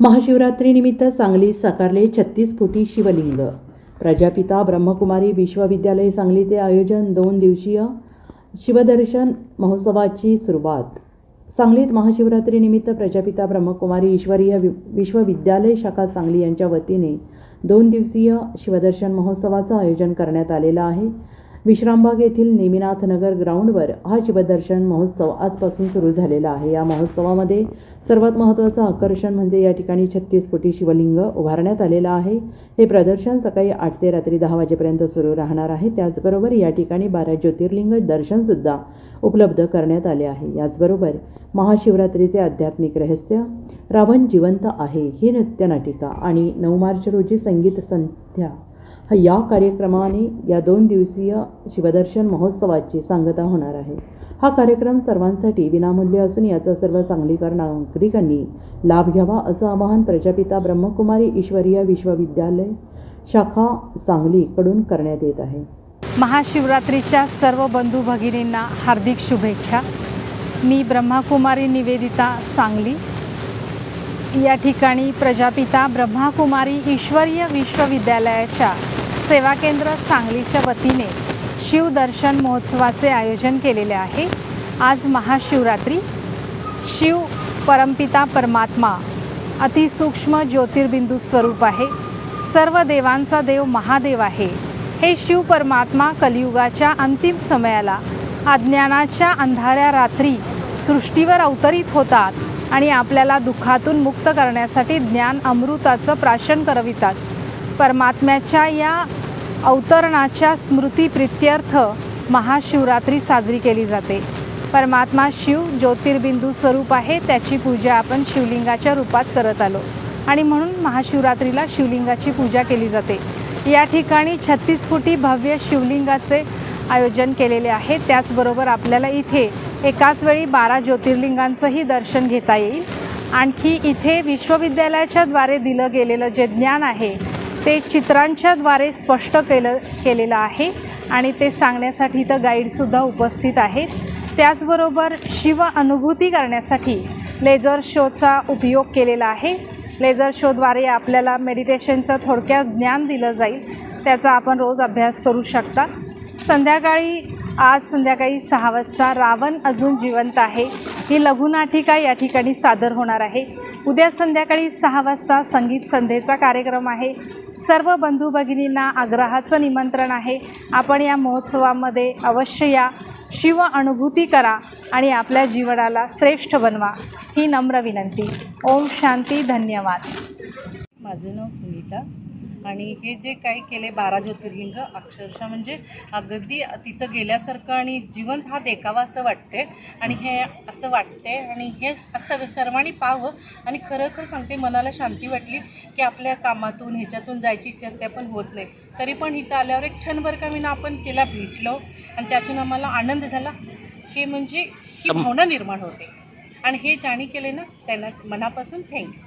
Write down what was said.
महाशिवरात्रीनिमित्त सांगलीत साकारले छत्तीस फुटी शिवलिंग. प्रजापिता ब्रह्मकुमारी विश्वविद्यालय सांगलीचे आयोजन दोन दिवसीय शिवदर्शन महोत्सवाची सुरुवात. सांगलीत महाशिवरात्रीनिमित्त प्रजापिता ब्रह्मकुमारी ईश्वरीय वि विश्वविद्यालय शाखा सांगली यांच्या वतीने दोन दिवसीय शिवदर्शन महोत्सवाचं आयोजन करण्यात आलेलं आहे. विश्रामबाग येथील नेमिनाथ नगर ग्राउंडवर हा शिवदर्शन महोत्सव आजपासून सुरू झालेला आहे. या महोत्सवामध्ये सर्वात महत्त्वाचं आकर्षण म्हणजे या ठिकाणी छत्तीस फुटी शिवलिंग उभारण्यात आलेलं आहे. हे प्रदर्शन सकाळी आठ ते रात्री दहा वाजेपर्यंत सुरू राहणार आहे. त्याचबरोबर या ठिकाणी बारा ज्योतिर्लिंग दर्शनसुद्धा उपलब्ध करण्यात आले आहे. याचबरोबर महाशिवरात्रीचे आध्यात्मिक रहस्य रावण जिवंत आहे ही नृत्यनाटिका आणि नऊ मार्च रोजी संगीत संध्या या कार्यक्रमाने या दोन दिवसीय शिवदर्शन महोत्सवाची सांगता होणार आहे. हा कार्यक्रम सर्वांसाठी विनामूल्य असून याचा सर्व सांगलीकर नागरिकांनी लाभ घ्यावा असं आवाहन प्रजापिता ब्रह्मकुमारी ईश्वरीय विश्वविद्यालय शाखा सांगलीकडून करण्यात येत आहे. महाशिवरात्रीच्या सर्व बंधू भगिनींना हार्दिक शुभेच्छा. मी ब्रह्माकुमारी निवेदिता सांगली. या ठिकाणी प्रजापिता ब्रह्माकुमारी ईश्वरीय विश्वविद्यालयाच्या सेवा केंद्र सांगलीच्या वतीने शिवदर्शन महोत्सवाचे आयोजन केलेले आहे. आज महाशिवरात्री. शिव परमपिता परमात्मा अतिसूक्ष्म ज्योतिर्बिंदू स्वरूप आहे. सर्व देवांचा देव महादेव आहे. हे शिव परमात्मा कलियुगाच्या अंतिम समयाला अज्ञानाच्या अंधाऱ्या रात्री सृष्टीवर अवतरित होतात आणि आपल्याला दुःखातून मुक्त करण्यासाठी ज्ञान अमृताचं प्राशन करवितात. परमात्म्याच्या या अवतरणाच्या स्मृतीप्रित्यर्थ महाशिवरात्री साजरी केली जाते. परमात्मा शिव ज्योतिर्बिंदू स्वरूप आहे त्याची पूजा आपण शिवलिंगाच्या रूपात करत आलो. आणि म्हणून महाशिवरात्रीला शिवलिंगाची पूजा केली जाते. या ठिकाणी छत्तीस फुटी भव्य शिवलिंगाचे आयोजन केलेले आहे. त्याचबरोबर आपल्याला इथे एकाच वेळी बारा ज्योतिर्लिंगांचंही दर्शन घेता येईल. आणखी इथे विश्वविद्यालयाच्या द्वारे दिलं गेलेलं जे ज्ञान आहे ते चित्रांच्याद्वारे स्पष्ट केलं केलेलं आहे आणि ते सांगण्यासाठी इथं गाईडसुद्धा उपस्थित आहेत. त्याचबरोबर शिव अनुभूती करण्यासाठी लेझर शोचा उपयोग केलेला आहे. लेझर शोद्वारे आपल्याला मेडिटेशनचं थोडक्यात ज्ञान दिलं जाईल. त्याचा आपण रोज अभ्यास करू शकता. संध्याकाळी आज संध्याकाळी सहा वाजता रावण अजून जिवंत आहे. ही लघुनाटिका या ठिकाणी सादर होणार आहे. उद्या संध्याकाळी सहा वाजता संगीत संध्येचा कार्यक्रम आहे. सर्व बंधू भगिनींना आग्रहाचं निमंत्रण आहे. आपण या महोत्सवामध्ये अवश्य या शिव अनुभूती करा आणि आपल्या जीवनाला श्रेष्ठ बनवा. ही नम्र विनंती. ओम शांती. धन्यवाद. माझं नाव सुनीता. आणि हे जे काही केले बारा ज्योतिर्लिंग अक्षरशः म्हणजे अगदी तिथं गेल्यासारखं आणि जिवंत हा देखावा असं वाटते आणि हे असं वाटते आणि हे असं सर्वांनी पाहावं. आणि खरं खरं सांगते मनाला शांती वाटली की आपल्या कामातून ह्याच्यातून जायची इच्छा असते पण होत नाही. तरी पण इथं आल्यावर एक क्षणभर का मी आपण तिला भेटलो आणि त्यातून आम्हाला आनंद झाला. हे म्हणजे ही भावना निर्माण होते. आणि हे ज्याने केले ना त्यांना मनापासून thank you